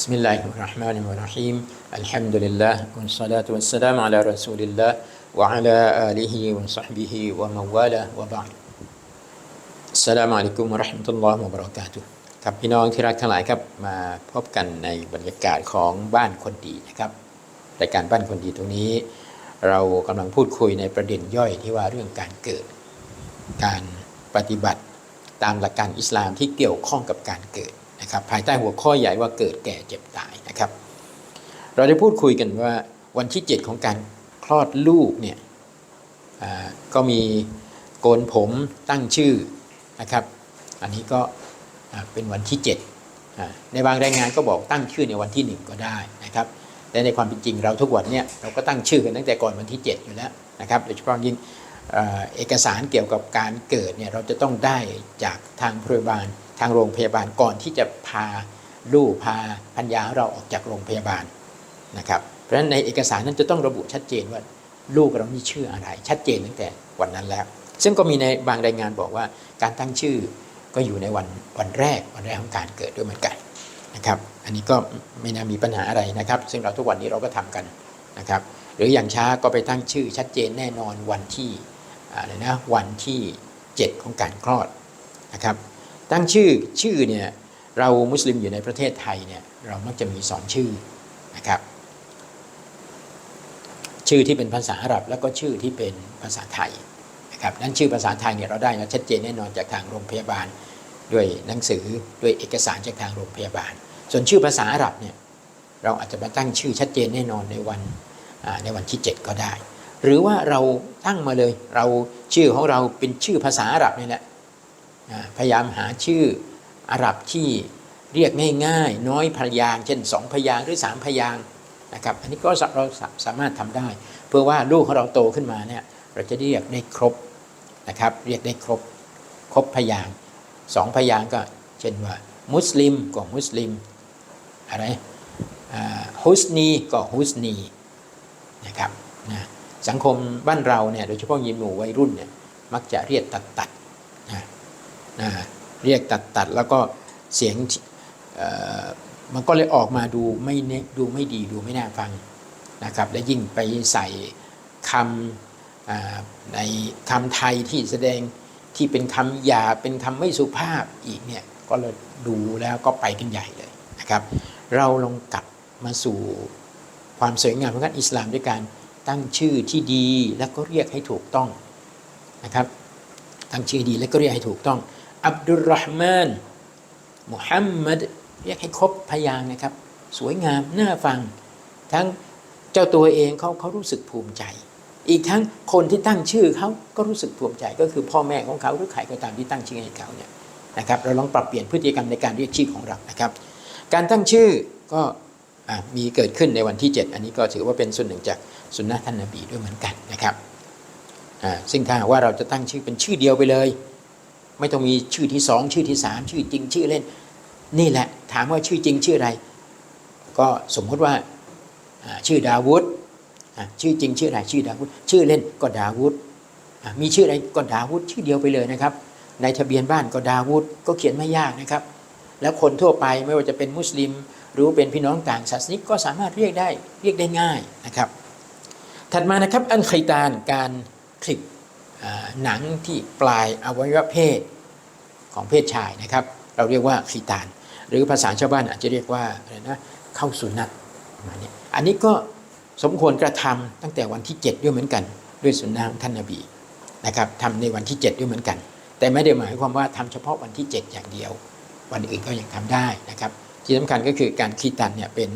بسم الله الرحمن الرحيم الحمد لله والصلاة والسلام على رسول الله وعلى آله وصحبه ومن والاه وبعد السلام عليكم ورحمة الله وبركاته ครับพี่น้องที่รักทั้งหลายครับมาพบกันในบรรยากาศของบ้านคนดีนะครับรายการบ้านคนดีตรงนี้ เรากำลังพูดคุยในประเด็นย่อยที่ว่าเรื่องการเกิด การปฏิบัติตามหลักการอิสลามที่เกี่ยวข้องกับการเกิด นะครับภายใต้หัวข้อใหญ่ว่าเกิดแก่เจ็บตายนะครับ เราได้พูดคุยกันว่าวันที่ 7 ของการคลอดลูกเนี่ยก็มีโกนผมตั้งชื่อนะครับ อันนี้ก็เป็นวันที่ 7 ในบางรายงานก็บอกตั้งชื่อในวันที่ 1 ก็ได้นะครับแต่ในความเป็นจริงเราทุกวันเนี่ยเราก็ตั้งชื่อกันตั้งแต่ก่อนวันที่ 7 อยู่แล้วนะครับโดยเฉพาะยิ่งเอ่อเอกสารเกี่ยวกับการเกิดเนี่ยเราจะต้องได้จากทางพยาบาล ทางโรงพยาบาลก่อนที่จะพาลูกพาพัญญาเราออกจากโรงพยาบาลนะครับเพราะฉะนั้นในเอกสารนั้นจะต้องระบุชัดเจนว่าลูกเรานี่ชื่ออะไร ชัดเจนตั้งแต่วันนั้นแล้ว ซึ่งก็มีในบางรายงานบอกว่า การตั้งชื่อก็อยู่ในวันวันแรกวันแรกของการเกิดด้วยเหมือนกันนะครับ อันนี้ก็ไม่น่ามีปัญหาอะไรนะครับ ซึ่งเราทุกวันนี้เราก็ทำกันนะครับหรืออย่างช้าก็ไปตั้งชื่อชัดเจนแน่นอนวันที่อะไรนะวันที่ 7 ของการคลอดนะครับ ตั้งชื่อชื่อเนี่ยเรามุสลิมอยู่ในประเทศไทยเนี่ยเรามักจะมีสองชื่อนะครับ ชื่อที่เป็นภาษาอาหรับแล้วก็ชื่อที่เป็นภาษาไทยนะครับนั้นชื่อภาษาไทยเนี่ยเราได้มาชัดเจนแน่นอนจากทางโรงพยาบาล ด้วยหนังสือด้วยเอกสารจากทางโรงพยาบาล ส่วนชื่อภาษาอาหรับเนี่ยเราอาจจะมาตั้งชื่อชัดเจนแน่นอนในวันในวันที่ 7 ก็ได้ หรือว่าเราตั้งมาเลยเราชื่อของเราเป็นชื่อภาษาอาหรับนี่แหละ พยายามหาชื่ออาหรับที่เรียกง่ายๆ น้อยพยางเช่นสองพยางหรือสามพยางนะครับอันนี้ก็เราสามารถทำได้ เพื่อว่าลูกของเราโตขึ้นมาเนี่ยเราจะเรียกได้ครบนะครับเรียกได้ครบครบพยางสองพยางก็เช่นว่า มุสลิมก็มุสลิมอะไรฮุสนีก็ฮุสนีนะครับนะสังคมบ้านเราเนี่ยโดยเฉพาะยิมหมู่วัยรุ่นเนี่ยมักจะเรียกตัดตัด นะเรียกตัดตัดแล้วก็เสียงมันก็เลยออกมาดูไม่ดูไม่ดีดูไม่น่าฟังนะครับ และยิ่งไปใส่คำในคำไทยที่แสดงที่เป็นคำหยาเป็นคำไม่สุภาพอีกเนี่ยก็เลยดูแล้วก็ไปกันใหญ่เลยนะครับ เราลองกลับมาสู่ความสวยงามของการอิสลามด้วยการตั้งชื่อที่ดีแล้วก็เรียกให้ถูกต้องนะครับ ตั้งชื่อดีแล้วก็เรียกให้ถูกต้อง อับดุลรห์มานมุฮัมมัดเรียกให้ครบพยางนะครับ สวยงามน่าฟัง ทั้งเจ้าตัวเองเขาเขารู้สึกภูมิใจ อีกทั้งคนที่ตั้งชื่อเขาก็รู้สึกภูมิใจ ก็คือพ่อแม่ของเขาหรือใครก็ตามที่ตั้งชื่อให้เขาเนี่ยนะครับเราลองปรับเปลี่ยนพฤติกรรมในการเรียกชื่อของเรานะครับ การตั้งชื่อก็มีเกิดขึ้นในวันที่ 7 อันนี้ก็ถือว่าเป็นส่วนหนึ่งจากสุนนะท่านนบีด้วยเหมือนกันนะครับซึ่งถ้าหากว่าเราจะตั้งชื่อเป็นชื่อเดียวไปเลย ไม่ต้องมีชื่อที่สองชื่อที่สามชื่อจริงชื่อเล่น นี่แหละถามว่าชื่อจริงชื่ออะไร ก็สมมติว่าชื่อดาวุฒชื่อจริงชื่ออะไรชื่อดาวุฒชื่อเล่นก็ดาวุฒมีชื่ออะไรก็ดาวุฒชื่อเดียวไปเลยนะครับ ในทะเบียนบ้านก็ดาวุฒก็เขียนไม่ยากนะครับ แล้วคนทั่วไปไม่ว่าจะเป็นมุสลิม หรือเป็นพี่น้องต่างศาสนิกก็สามารถเรียกได้เรียกได้ง่ายนะครับ ถัดมานะครับอันไคตานการคลิป หนังที่ปลายอวัยวะเพศของเพศชายนะครับ เราเรียกว่าคีตาน หรือภาษาชาวบ้านอาจจะเรียกว่าอะไรนะเข้าสุนัตมาณนี้อันนี้ก็สมควรกระทำตั้งแต่วันที่ 7 ด้วยเหมือนกัน ด้วยสุนนะของท่านนบีนะครับทำในวันที่ 7 ด้วยเหมือนกัน แต่ไม่ได้หมายความว่าทำเฉพาะวันที่ 7 อย่างเดียว วันอื่นก็ยังทำได้นะครับที่สำคัญก็คือการคีตันเนี่ยเป็น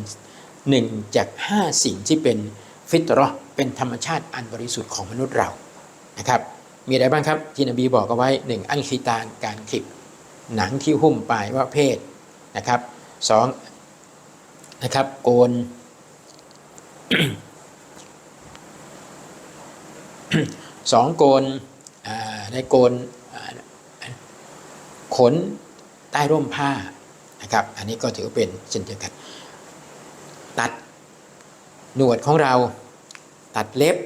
หนึ่งจาก 5 สิ่งที่เป็นฟิตรอเป็นธรรมชาติอันบริสุทธิ์ของมนุษย์เรานะครับ มีอะไรบ้างครับ ที่นบีบอกเอาไว้หนึ่งอันคีตานการคลิปหนังที่หุ้มปลายว่าเพศนะครับสองนะครับโกนสองโกนอ่าในโกนขนใต้ร่มผ้านะครับ อันนี้ก็ถือว่าเป็นเช่นเดียวกัน ตัดหนวดของเรา ตัดเล็บ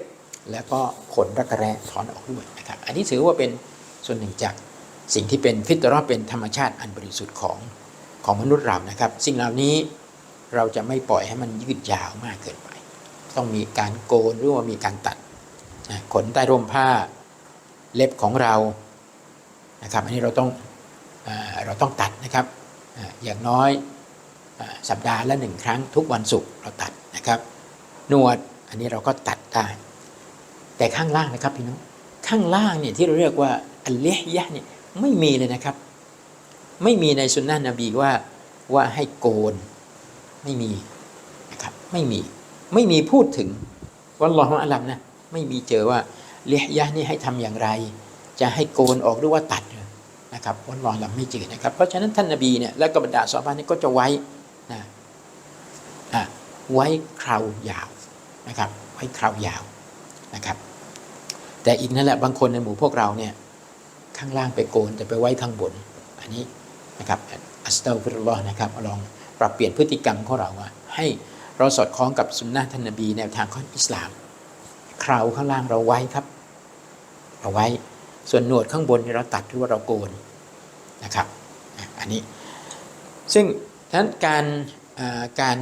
แล้วก็ขนรักแร้ถอนออกด้วยนะครับ อันนี้ถือว่าเป็นส่วนหนึ่งจากสิ่งที่เป็นฟิตรอเป็นธรรมชาติอันบริสุทธิ์ของของมนุษย์เรานะครับ สิ่งเหล่านี้เราจะไม่ปล่อยให้มันยืดยาวมากเกินไป ต้องมีการโกนหรือว่ามีการตัดขนใต้ร่มผ้าเล็บของเรานะครับ อันนี้เราต้องเราต้องตัดนะครับอย่างน้อยสัปดาห์ละหนึ่งครั้งทุกวันศุกร์เราตัดนะครับ นวดอันนี้เราก็ตัดได้ แต่ข้างล่างนะครับพี่น้องข้างล่างเนี่ยที่เราเรียกว่าอัลเลห์ยะเนี่ยไม่มีเลยนะครับ ไม่มีในสุนนะนบีว่าว่าให้โกนไม่มีนะครับไม่มีไม่มีพูดถึงวัลลอฮฺอัลลัมนะไม่มีเจอว่าเลห์ยะนี่ให้ทำอย่างไร จะให้โกนออกหรือว่าตัดนะครับวัลลอฮฺอัลลัมไม่เจอนะครับ เพราะฉะนั้นท่านนบีเนี่ยและก็บรรดาซอฮาบะห์นี่ก็จะไว้นะอะไว้คราวยาวนะครับไว้คราวยาวนะครับ แต่อีกนั่นแหละบางคนในหมู่พวกเราเนี่ยข้างล่างไปโกนแต่ไปไว้ข้างบน อันนี้นะครับอัสตัฟิรุลลอฮ์นะครับลองปรับเปลี่ยนพฤติกรรมของเราว่าให้เราสอดคล้องกับสุนนะท่านนบีแนวทางของอิสลาม คราวข้างล่างเราไว้ครับเราไว้ส่วนหนวดข้างบนเนี่เราตัดหรือว่าเราโกนนะครับอันนี้ซึ่งฉะนั้นการการ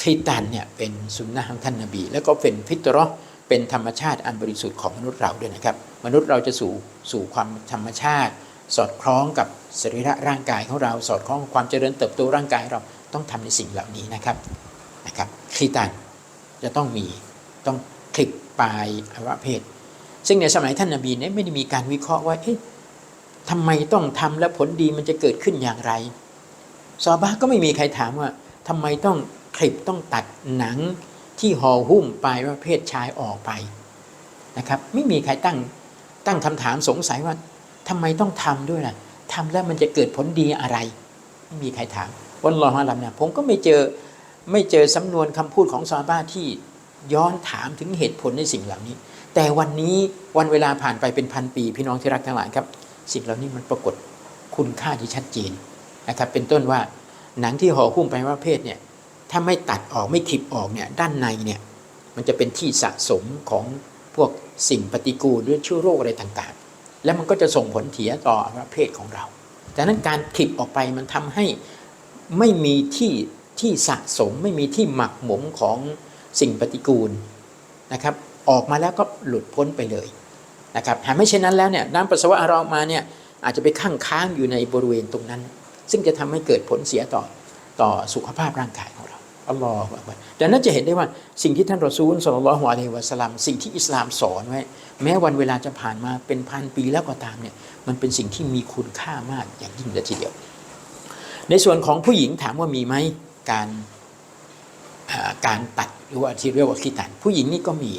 คีตันเนี่ยเป็นสุนนะของท่านนบี แล้วก็เป็นฟิตรอ เป็นธรรมชาติอันบริสุทธิ์ของมนุษย์เราด้วยนะครับ มนุษย์เราจะสู่สู่ความธรรมชาติ สอดคล้องกับสรีระร่างกายของเราสอดคล้องกับความเจริญเติบโตร่างกายเราต้องทำในสิ่งเหล่านี้นะครับนะครับคลีตันจะต้องมีต้องคลิปปลายอวัยวะเพศ ซึ่งในสมัยท่านนบีเนี่ยไม่ได้มีการวิเคราะห์ว่าเอ๊ะทำไมต้องทำและผลดีมันจะเกิดขึ้นอย่างไรซอฮาก็ไม่มีใครถามว่าทำไมต้องคลิปต้องตัดหนัง ที่ห่อหุ้มปลายว่าเพศชายออกไปนะครับ ไม่มีใครตั้งตั้งคำถามสงสัยว่าทำไมต้องทำด้วยล่ะทำแล้วมันจะเกิดผลดีอะไร ไม่มีใครถามวันรอฮาลัมเนี่ยผมก็ไม่เจอไม่เจอสำนวนคำพูดของซาบะห์ที่ย้อนถามถึงเหตุผลในสิ่งเหล่านี้ แต่วันนี้วันเวลาผ่านไปเป็นพันปี พี่น้องที่รักทั้งหลายครับ สิ่งเหล่านี้มันปรากฏคุณค่าที่ชัดเจนนะครับเป็นต้นว่าหนังที่ห่อหุ้มไปว่าเพศเนี่ย ถ้าไม่ตัดออกไม่คลิปออกเนี่ยด้านในเนี่ยมันจะเป็นที่สะสมของพวกสิ่งปฏิกูลหรือเชื้อโรคอะไรต่างๆ แล้วมันก็จะส่งผลเสียต่ออวัยวะเพศของเราดังนั้นการคลิปออกไปมันทำให้ไม่มีที่ที่สะสมไม่มีที่หมักหมมของสิ่งปฏิกูลนะครับ ออกมาแล้วก็หลุดพ้นไปเลยนะครับหากไม่เช่นนั้นแล้วเนี่ยน้ำปัสสาวะเราออกมาเนี่ยอาจจะไปข้างค้างอยู่ในบริเวณตรงนั้น ซึ่งจะทำให้เกิดผลเสียต่อต่อสุขภาพร่างกาย องเราอัลลอฮฺอักบัรดังนั้นจะเห็นได้ว่าสิ่งที่ท่านรอซูลสลลัลลอฮุอะลัยฮิวะสลลัมสิ่งที่อิสลามสอนไว้ แม้วันเวลาจะผ่านมาเป็นพันปีแล้วก็ตามเนี่ยมันเป็นสิ่งที่มีคุณค่ามากอย่างยิ่งเลยทีเดียว ในส่วนของผู้หญิงถามว่ามีไหมการการตัดหรือว่าที่เรียกว่าคีตัน ผู้หญิงนี่ก็มี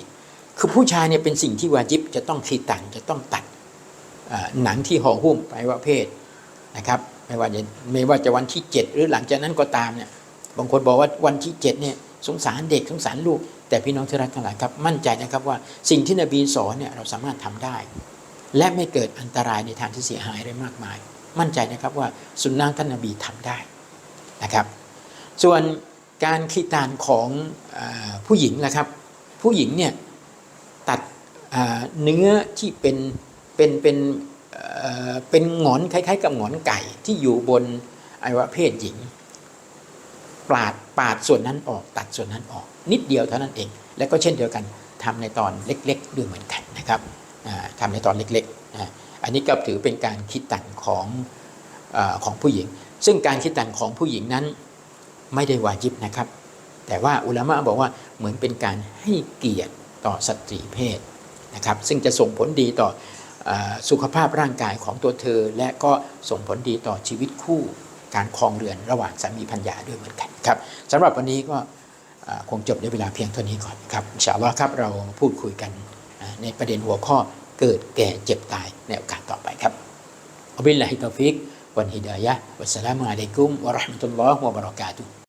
คือผู้ชายเนี่ยเป็นสิ่งที่วาจิบจะต้องคีตันจะต้องตัดหนังที่ห่อหุ้มไปว่าเพศนะครับไม่ว่าจะไม่ว่าจะวันที่ 7 หรือหลังจากนั้นก็ตามเนี่ย บางคนบอกว่าวันที่7เนี่ยสงสารเด็กสงสารลูก แต่พี่น้องที่รักทั้งหลายครับมั่นใจนะครับว่าสิ่งที่นบีสอนเนี่ยเราสามารถทำได้ และไม่เกิดอันตรายในทางที่เสียหายอะไรมากมาย มั่นใจนะครับว่าสุนนะท่านนบีทำได้นะครับ ส่วนการขีตานของอผู้หญิงนะครับ ผู้หญิงเนี่ยตัดเนื้อที่เป็นเป็นเป็นเป็นงอนคล้ายๆ กับงอนไก่ที่อยู่บนอวัยวะเพศหญิง ปาดปาดส่วนนั้นออกตัดส่วนนั้นออก นิดเดียวเท่านั้นเอง แล้วก็เช่นเดียวกันทำในตอนเล็กๆด้วยเหมือนกันนะครับอ่าทำในตอนเล็กๆอันนี้ก็ถือเป็นการคิดตัดของอของผู้หญิง ซึ่งการคิดตัดของผู้หญิงนั้นไม่ได้วาจิบนะครับ แต่ว่าอุลามะบอกว่าเหมือนเป็นการให้เกียรติต่อสตรีเพศนะครับ ซึ่งจะส่งผลดีต่ออสุขภาพร่างกายของตัวเธอ และก็ส่งผลดีต่อชีวิตคู่ การคลองเรือนระหว่างสามีภรรยาด้วยเหมือนกันครับสำหรับวันนี้ก็คงจบในเวลาเพียงเท่านี้ก่อนครับอินชาอัลลอฮ์ครับเราพูดคุยกันในประเด็นหัวข้อเกิดแก่เจ็บตายในโอกาสต่อไปครับอับิลลาฮิตอฟิกวันฮิดายะวัสสลามุอะลัยกุมวะราะห์มะตุลลอฮ์วะบะเราะกาตุฮ์